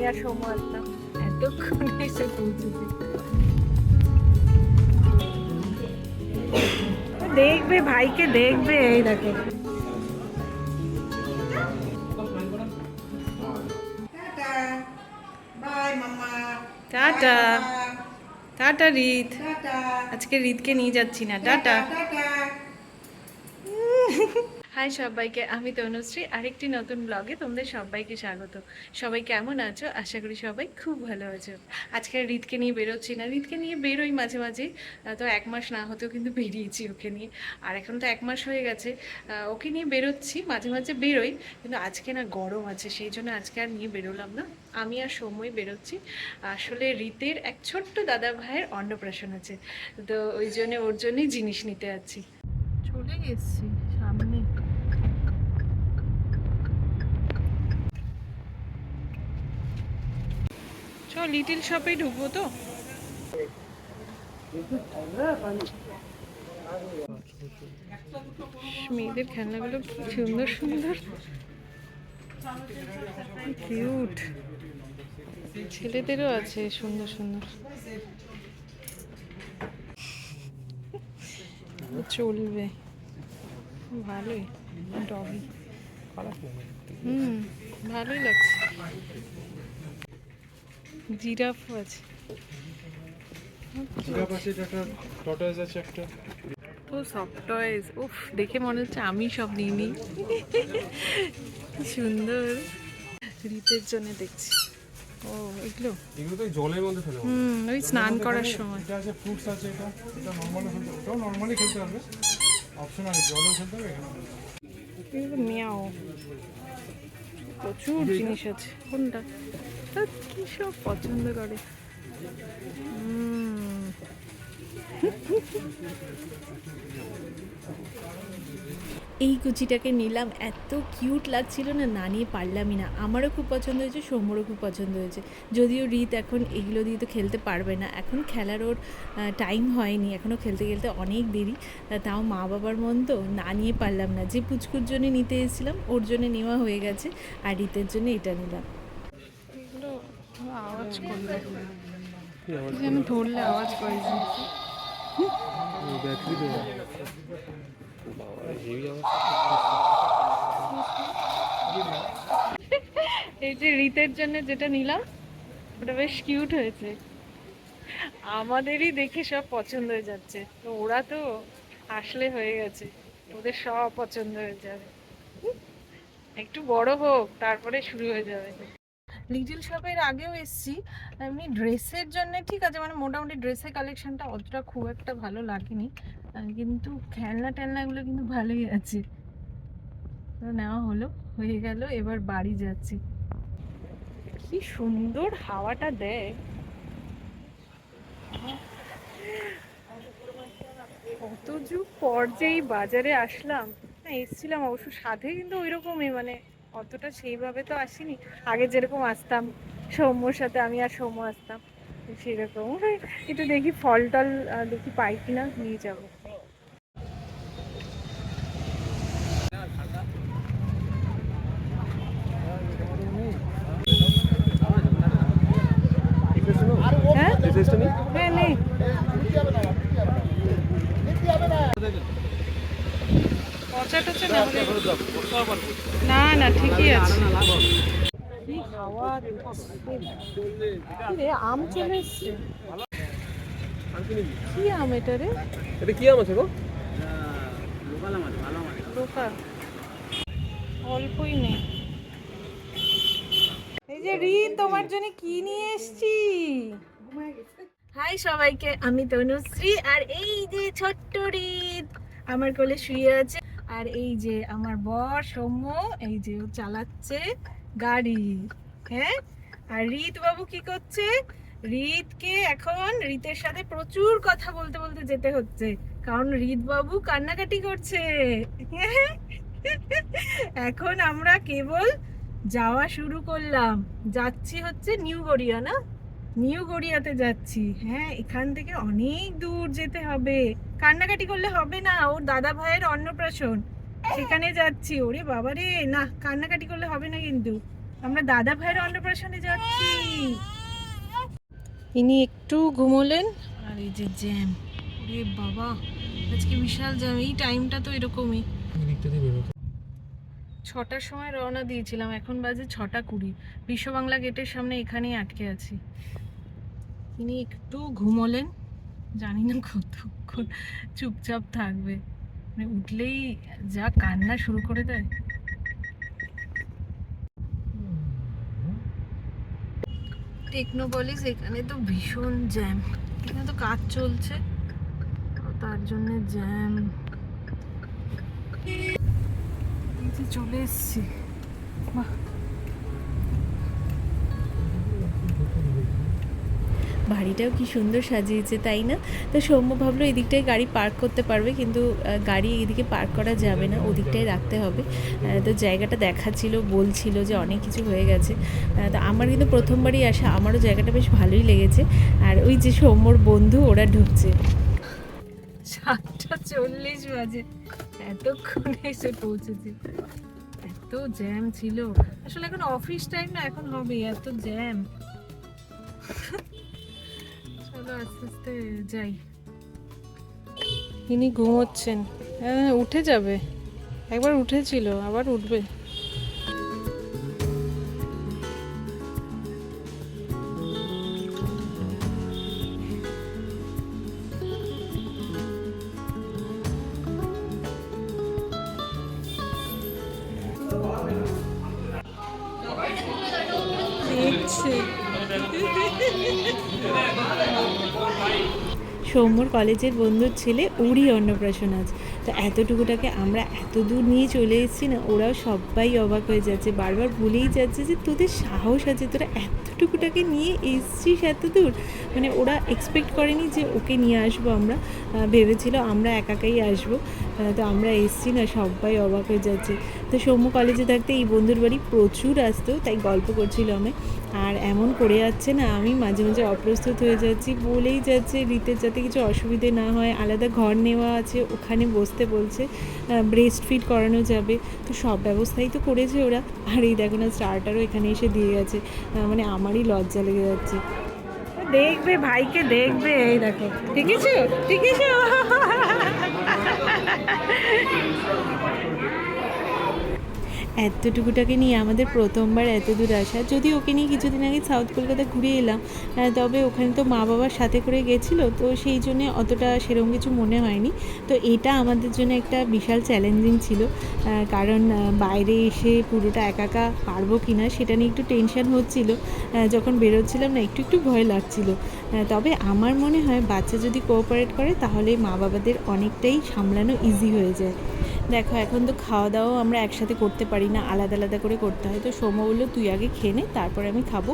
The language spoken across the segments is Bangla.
আমি আর সময় আসতাম এতক্ষণে এসে পৌঁছেছি। দেখবে ভাইকে দেখবে এই দেখো। টাটা। টাটা রিত। আজকে রিতকে নিয়ে যাচ্ছি না। টাটা। হাই সবাইকে, আমি তনুশ্রী। আরেকটি নতুন ব্লগে তোমাদের সবাইকে স্বাগত। সবাই কেমন আছো? আশা করি সবাই খুব ভালো আছো। আজকে রিতকে নিয়ে বেরোচ্ছি না। রিতকে নিয়ে বেরোই মাঝে মাঝে। তো এক মাস না হতেও কিন্তু বেরিয়েছি ওকে নিয়ে। আর এখন তো এক মাস হয়ে গেছে। ওকে নিয়ে বেরোচ্ছি, মাঝে মাঝে বেরোই। কিন্তু আজকে না গরম আছে, সেই জন্য আজকে আর নিয়ে বেরোলাম না। আমি আর সময় বেরোচ্ছি। আসলে রিতের এক ছোট্ট দাদা ভাইয়ের অন্নপ্রাশন আছে। তো ওই জন্য ওর জন্যই জিনিস নিতে যাচ্ছি। চলে গেছি। চ লিটিল শপেই ঢুকবো তো। মেয়েদের খেলনাগুলো কি সুন্দর সুন্দর। কিউট ছেলেদেরও আছে সুন্দর সুন্দর। চলবে। ভালোই, ডগি। হুম, ভালোই লাগছে। জিরাফও আছে। জিরাফ আছে একটা টর্টয়েস আছে একটা। তো সফট টয়েস উফ দেখে মনে হচ্ছে আমি সব নিই কি সুন্দর। রীতের জন্য দেখছি। ও এগুলো? এগুলো তো জলের মধ্যে ফেলে হুম ওই স্নান করার সময়। এটা আছে ফ্রুটস আছে এটা। এটা নর্মালি খেলতে ওটাও নর্মালি খেলতে পারবে অপশন আছে জলেও খেলতে হবে এখানে মিয়াও। প্রচুর জিনিস আছে। কোনটা? তা কি সব পছন্দ করে? হুম। এই কুচিটাকে নিলাম এত কিউট লাগছিল না না নিয়ে পারলামই না। আমারও খুব পছন্দ হয়েছে সৌম্যরও খুব পছন্দ হয়েছে। যদিও রীত এখন এগুলো দিয়ে তো খেলতে পারবে না। এখন খেলার ওর টাইম হয়নি এখনও খেলতে খেলতে অনেক দেরি। তাও মা বাবার মন তো না নিয়ে পারলাম না। যে পুচকুর জন্য নিতে এসেছিলাম ওর জন্য নেওয়া হয়ে গেছে আর রীতের জন্য এটা নিলাম। আওয়াজ করল। ধরলে আওয়াজ করে এই যে রীতের জন্য যেটা নিলাম, ওটা বেশ কিউট হয়েছে। আমাদেরই দেখে সব পছন্দ হয়ে যাচ্ছে। তো ওরা তো আসলে হয়ে গেছে। ওদের সব পছন্দ হয়ে যাবে। একটু বড় হোক, তারপরে শুরু হয়ে যাবে। লিটল শপের আগেও এসছি। এমনি ড্রেসের জন্য ঠিক আছে মানে মোটামুটি ড্রেসের কালেকশনটা অতটা খুব একটা ভালো লাগেনি। কিন্তু খেলনা টেলনাগুলো কিন্তু ভালোই আছে। নেওয়া হলো, হয়ে গেল, এবার বাড়ি যাচ্ছি। কি সুন্দর হাওয়াটা দেয়। কত যুগ পর যে বাজারে আসলাম। না, এসেছিলাম অবশ্য সাথে কিন্তু ওই রকমই মানে অতটা সেইভাবে তো আসিনি। আগে যেরকম আসতাম, সৌম্যর সাথে আমি আর সৌম্য আসতাম, সেরকম। একটু দেখি ফল টল দেখি পাই কিনা, নিয়ে যাব হ্যাঁ হ্যাঁ নেই পচা টচা না না ঠিকই আছে। কি হাওয়া দিচ্ছে। কি রে আম চলে এসছে। কি আম এটা রে? এটা কি আম আছে গো? দোকা অল্পই নেই। এই যে রি তোমার জন্য কি নিয়ে এসেছি? হাই সবাইকে আমি তনুশ্রী আর এই যে ছোট্ট রিত আমার কোলে শুয়ে আছে আর এই যে আমার বর সৌম্য, এই যে ও চালাচ্ছে গাড়ি হ্যাঁ? আর রিত বাবু কি করছে? রিতকে এখন রিতের সাথে প্রচুর কথা বলতে বলতে যেতে হচ্ছে। কারণ রিত বাবু কান্নাকাটি করছে। এখন আমরা কেবল যাওয়া শুরু করলাম। যাচ্ছি হচ্ছে নিউ গড়িয়া, না? নিউ গড়িয়াতে যাচ্ছি। হ্যাঁ এখান থেকে অনেক দূর যেতে হবে। কান্নাকাটি করলে হবে না ওর দাদা ভাইয়ের অন্নপ্রাশন। সেখানে যাচ্ছি। ওরে বাবা রে না কান্নাকাটি করলে হবে না কিন্তু। আমরা দাদা ভাইয়ের অন্নপ্রাশনে যাচ্ছি। ইনি একটু ঘুমোলেন। আর এই যে জ্যাম ওরে বাবা আজকে বিশাল জ্যাম এই টাইমটা তো এরকমই। ছটার সময় রওনা দিয়েছিলাম এখন বাজে ছটা কুড়ি। বিশ্ব বাংলা গেটের সামনে এখানেই আটকে আছি। ইনি একটু ঘুমোলেন। জানি না কতক্ষণ চুপচাপ থাকবে। মানে উঠলেই যা কান্না শুরু করে দেয়। টেকনোপলিস এখানে তো ভীষণ জ্যাম। এখানে তো কাজ চলছে। তার জন্য জ্যাম। চলে এসছি। বাহ। বাড়িটাও কি সুন্দর সাজিয়েছে, তাই না? তো সৌম্য ভাবলো এদিকটায় গাড়ি পার্ক করতে পারবে, কিন্তু গাড়ি এদিকে পার্ক করা যাবে না, ওদিকটায় রাখতে হবে। তো জায়গাটা দেখাচ্ছিল, বলছিল যে অনেক কিছু হয়ে গেছে। তো আমার কিন্তু প্রথমবারই আসা, আমারও জায়গাটা বেশ ভালোই লেগেছে। আর ওই যে সৌম্যর বন্ধু, ওরা ঢুকছে। সাতটা চল্লিশ বাজে। এতক্ষণে এসে পৌঁছেছি। এত জ্যাম ছিল। আসলে এখন অফিস টাইম না, এখন হবে, এত জ্যাম আস্তে আস্তে যাই। ইনি ঘুমোচ্ছেন। হ্যাঁ উঠে যাবে। একবার উঠেছিল আবার উঠবে। দেখছে। সৌম্যর কলেজের বন্ধুর ছেলে ওরই অন্নপ্রাশন আজ। তো এতটুকুটাকে আমরা এত দূর নিয়ে চলে এসেছি না, ওরাও সবাই অবাক হয়ে যাচ্ছে, বারবার ভুলেই যাচ্ছে যে তোদের সাহস আছে, তোরা এতটুকুটাকে নিয়ে এসছিস এত দূর মানে ওরা এক্সপেক্ট করেনি যে ওকে নিয়ে আসব আমরা। ভেবেছিল আমরা একাকাই আসব। তো আমরা এসছি না, সবাই অবাক হয়ে যাচ্ছে। তো সৌম্য কলেজে থাকতে এই বন্ধুর বাড়ি প্রচুর আসতো, তাই গল্প করছিল আমি আর এমন করে যাচ্ছে না, আমি মাঝে মাঝে অপ্রস্তুত হয়ে যাচ্ছি, বলেই যাচ্ছে রিতের যাতে কিছু অসুবিধে না হয়, আলাদা ঘর নেওয়া আছে, ওখানে বসতে বলছে ব্রেস্ট ফিট করানো যাবে, তো সব ব্যবস্থাই তো করেছে ওরা। আর এই দেখো না স্টার্টারও এখানে এসে দিয়ে গেছে মানে আমারই লজ্জা লেগে যাচ্ছে। দেখবে, ভাইকে দেখবে, এই দেখো ঠিক আছে ঠিক আছে এতটুকুটাকে নিয়ে আমাদের প্রথমবার এত দূর আসা। যদি ওকে নিয়ে কিছুদিন আগে সাউথ কলকাতা ঘুরে এলাম তবে ওখানে তো মা বাবার সাথে করে গেছিল, তো সেই জন্যে অতটা সেরকম কিছু মনে হয়নি। তো এটা আমাদের জন্য একটা বিশাল চ্যালেঞ্জিং ছিল কারণ বাইরে এসে পুরোটা একা একা পারব কি না সেটা নিয়ে একটু টেনশন হচ্ছিল যখন বেরোচ্ছিলাম না, একটু একটু ভয় লাগছিল। তবে আমার মনে হয় বাচ্চা যদি কোঅপারেট করে, তাহলে মা বাবাদের অনেকটাই সামলানো ইজি হয়ে যায়। দেখো, এখন তো খাওয়া দাওয়াও আমরা একসাথে করতে পারি না, আলাদা আলাদা করে করতে হয়। তো সোমা বলল, তুই আগে খেয়ে নে, তারপরে আমি খাব।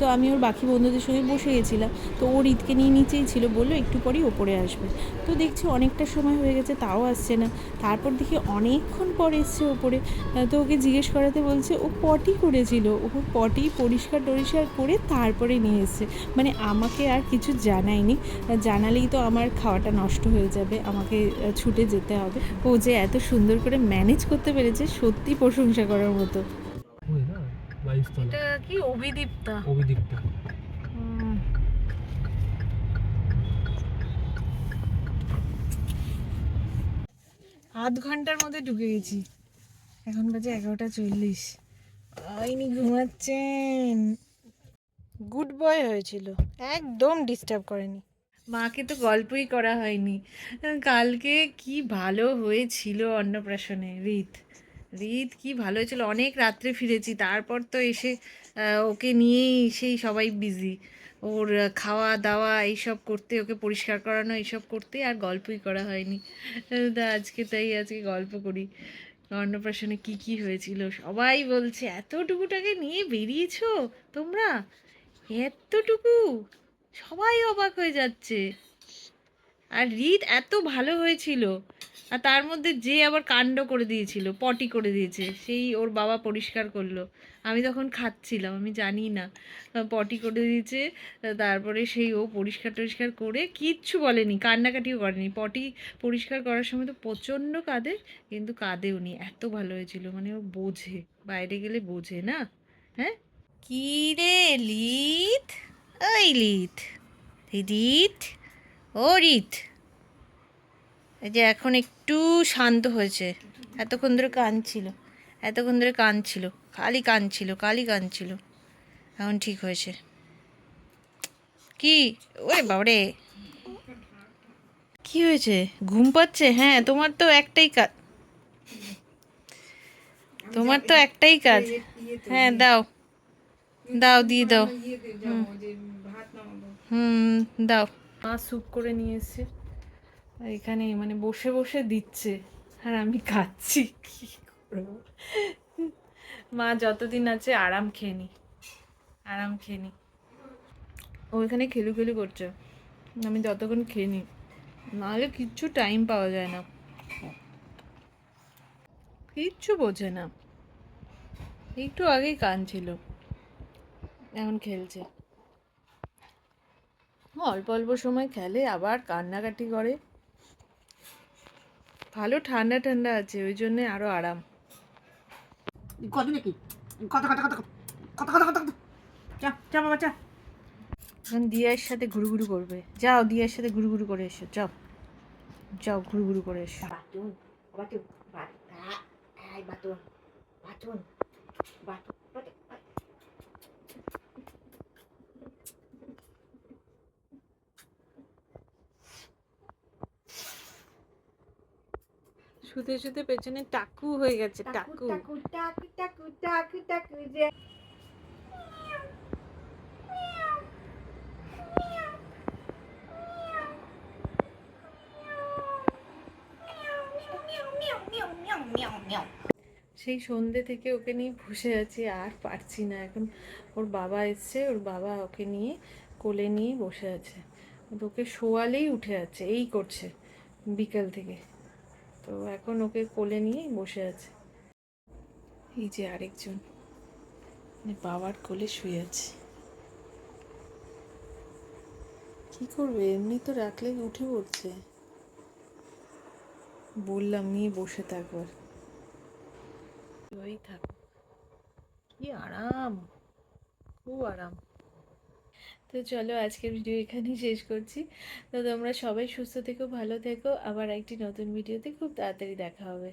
তো আমি ওর বাকি বন্ধুদের সঙ্গে বসে গেছিলাম। তো ওর ঈদকে নিয়ে নিচেই ছিল, বলল, একটু পরেই ওপরে আসবে। তো দেখছি অনেকটা সময় হয়ে গেছে, তাও আসছে না। তারপর দেখি অনেকক্ষণ পর এসছে ওপরে। তো ওকে জিজ্ঞেস করাতে বলছে, ও পটি করেছিল। ও পটি পরিষ্কার টরিষ্কার করে তারপরে নিয়ে এসছে। মানে আমাকে আর কিছু জানায়নি। জানালেই তো আমার খাওয়াটা নষ্ট হয়ে যাবে, আমাকে ছুটে যেতে হবে। ও যে এত সুন্দর করে ম্যানেজ করতে পেরেছে সত্যি প্রশংসা করার মতো। ওই না বাইশতলা এটা কি অভিদীপ্তা? অভিদিকটা আধ ঘণ্টার মধ্যে ঢুকে গেছি। এখন বাজে এগারোটা চল্লিশ। আইনি ঘুমাচ্ছেন। গুড বয় হয়েছিল। একদম ডিস্টার্ব করেনি। মাকে তো গল্পই করা হয়নি। কালকে কি ভালো হয়েছিল অন্নপ্রাশনে? রীত রীত কি ভালো হয়েছিল? অনেক রাত্রে ফিরেছি, তারপর তো এসে ওকে নিয়েই সেই সবাই বিজি ওর খাওয়া দাওয়া এইসব করতে, ওকে পরিষ্কার করানো এইসব করতে আর গল্পই করা হয়নি। তা আজকে তাই আজকে গল্প করি। অন্নপ্রাশনে কি কি হয়েছিল? সবাই বলছে, এতটুকুটাকে নিয়ে বেরিয়েছো তোমরা? এতটুকু? সবাই অবাক হয়ে যাচ্ছে। আর রিত এত ভালো হয়েছিল, আর তার মধ্যে যে আবার কাণ্ড করে দিয়েছিল, পটি করে দিয়েছে, সেই ওর বাবা পরিষ্কার করল। আমি তখন খাচ্ছিলাম, আমি জানি না। পটি করে দিয়েছে তারপরে সেই ও পরিষ্কার টরিষ্কার করে কিচ্ছু বলেনি, কান্নাকাটিও করেনি। পটি পরিষ্কার করার সময় তো প্রচণ্ড কাঁদে, কিন্তু কাঁদেও নি, এত ভালো হয়েছিল মানে ও বোঝে, বাইরে গেলে বোঝে না হ্যাঁ? কী রে লিথ ওই লিথ রিত ও রিত। এই যে এখন একটু শান্ত হয়েছে। এতক্ষণ ধরে কাঁদছিল এতক্ষণ ধরে কাঁদছিল খালি কাঁদছিল খালি কাঁদছিল এখন ঠিক হয়েছে। কি? ওরে বাবরে। কি হয়েছে? ঘুম পাচ্ছে? হ্যাঁ তোমার তো একটাই কাজ তোমার তো একটাই কাজ। হ্যাঁ দাও। দাও দিয়ে দাও। ইয়ে দিয়ে যাব যে ভাত নামাবো। হুম দাও। মা স্যুপ করে নিয়ে এসছে। আর এখানে মানে বসে বসে দিচ্ছে। আর আমি খাচ্ছি কি করব? মা যতদিন আছে আরাম খেয়ে নি। আরাম খেয়ে নি। ও এখানে খেলু খেলু করছে। আমি যতক্ষণ খেয়ে নি নাহলে কিচ্ছু টাইম পাওয়া যায় না। কিচ্ছু বোঝে না। একটু আগেই কাঁদছিল এখন খেলছে। অল্প অল্প সময় খেলে আবার কান্নাকাটি করে। ভালো ঠান্ডা ঠান্ডা আছে ওই জন্যে আরও আরাম। কত নাকি কত কত কত কত কত কত কত? চা চা বাবা চা এখন দিয়ার সাথে ঘুরুঘুরু করবে। যাও দিয়ার সাথে ঘুরুঘুরু করে এসো যাও। যাও ঘুরুঘুরু করে এসো। বাটুন বাটুন বাটুন বাটুন বাটুন শুতে শুতে পেছনে টাকু হয়ে গেছে টাকু টাকু। টাকু টাকু টাকু টাকু যে। সেই সন্ধে থেকে ওকে নিয়ে বসে আছি আর পারছি না। এখন ওর বাবা এসছে ওর বাবা ওকে নিয়ে কোলে নিয়ে বসে আছে। ওকে শোয়ালেই উঠে আছে এই করছে বিকাল থেকে। তো এখন ওকে কোলে নিয়েই বসে আছে। এই যে আরেকজন। মানে বাবার কোলে শুয়ে আছে। কি করবে? এমনি তো রাখলে উঠে পড়ছে। বললাম নিয়ে বসে থাকবার ওই থাক। কি আরাম। খুব আরাম। তো চলো আজকের ভিডিও এখানেই শেষ করছি। তো তোমরা সবাই সুস্থ থেকো, ভালো থেকো। আবার একটি নতুন ভিডিওতে খুব তাড়াতাড়ি দেখা হবে।